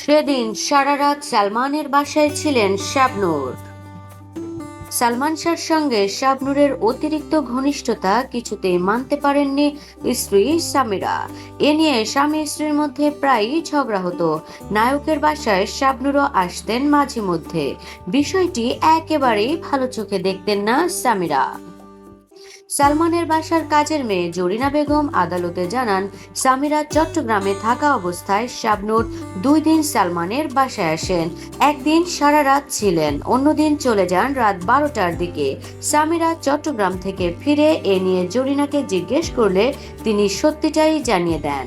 সেদিন সারা রাত সালমানের বাসায় ছিলেন শাবনূর। সালমান শাহর সঙ্গে শাবনূরের অতিরিক্ত ঘনিষ্ঠতা কিছুতেই মানতে পারেননি স্ত্রী সামিরা। এ নিয়ে স্বামী স্ত্রীর মধ্যে প্রায়ই ঝগড়া হতো। নায়কের বাসায় শাবনূরও আসতেন মাঝে মধ্যে। বিষয়টি একেবারেই ভালো চোখে দেখতেন না সামিরা। সালমানের বাসার কাজের মেয়ে জরিনা বেগম আদালতে জানান, সামিরা চট্টগ্রামে থাকা অবস্থায় শাবনুর দুই দিন সালমানের বাসায় আসেন। একদিন সারা রাত ছিলেন, অন্যদিন চলে যান রাত বারোটার দিকে। সামিরা চট্টগ্রাম থেকে ফিরে এ নিয়ে জরিনাকে জিজ্ঞেস করলে তিনি সত্যিটাই জানিয়ে দেন।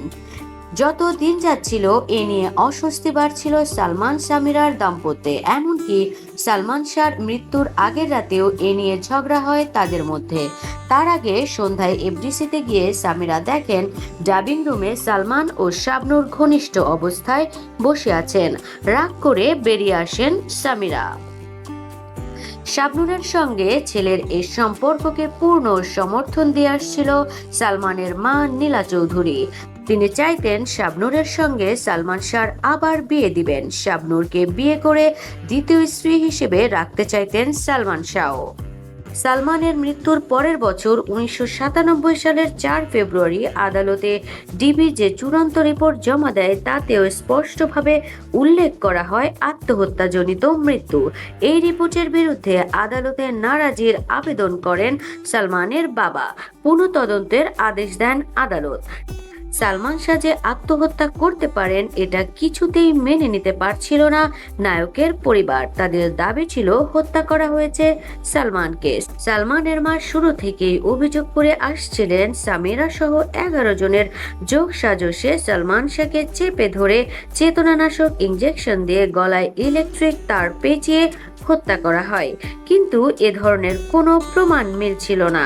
যত দিন যাচ্ছিল, এ নিয়ে অস্বস্তি বাড়ছিল সালমান সামিরার দাম্পত্যে। এমনকি সালমান শাহর মৃত্যুর আগের রাতেও এ নিয়ে ঝগড়া হয় তাদের মধ্যে। তার আগে সন্ধ্যায় এফডিসিতে গিয়ে সামিরা দেখেন, ডাবিং রুমে সালমান ও শাবনুর ঘনিষ্ঠ অবস্থায় বসে আছেন। রাগ করে বেরিয়ে আসেন সামিরা। শাবনুরের সঙ্গে ছেলের এই সম্পর্ককে পূর্ণ সমর্থন দিয়ে আসছিল সালমানের মা নীলা চৌধুরী। তিনি চাইতেন শাবনুরের সঙ্গে সালমান শাহর আবার বিয়ে দিবেন। শাবনুরকে বিয়ে করে দ্বিতীয় স্ত্রী হিসেবে রাখতে চাইতেন সালমান শাহ। সালমানের মৃত্যুর পরের বছর উনিশশো সাতানব্বই সালের চার ফেব্রুয়ারি আদালতে ডিবি যে চূড়ান্ত রিপোর্ট জমা দেয়, তাতেও স্পষ্টভাবে উল্লেখ করা হয় আত্মহত্যাজনিত মৃত্যু। এই রিপোর্টের বিরুদ্ধে আদালতে নারাজির আবেদন করেন সালমানের বাবা। পুনঃতদন্তের আদেশ দেন আদালত। সালমান শাহ যে আত্মহত্যা করতে পারেন, এটা কিছুতেই মেনে নিতে পারছিল না নায়কের পরিবার। তাদের দাবি ছিল, হত্যা করা হয়েছে সালমানকে। সালমানের মা শুরু থেকেই অভিযোগ করে আসছিলেন, সামিরা সহ এগারো জনের যোগ সাজসে সালমান শাহকে চেপে ধরে চেতনানাশক ইঞ্জেকশন দিয়ে গলায় ইলেকট্রিক তার পেঁচিয়ে হত্যা করা হয়। কিন্তু এ ধরনের কোনো প্রমাণ মিলছিল না।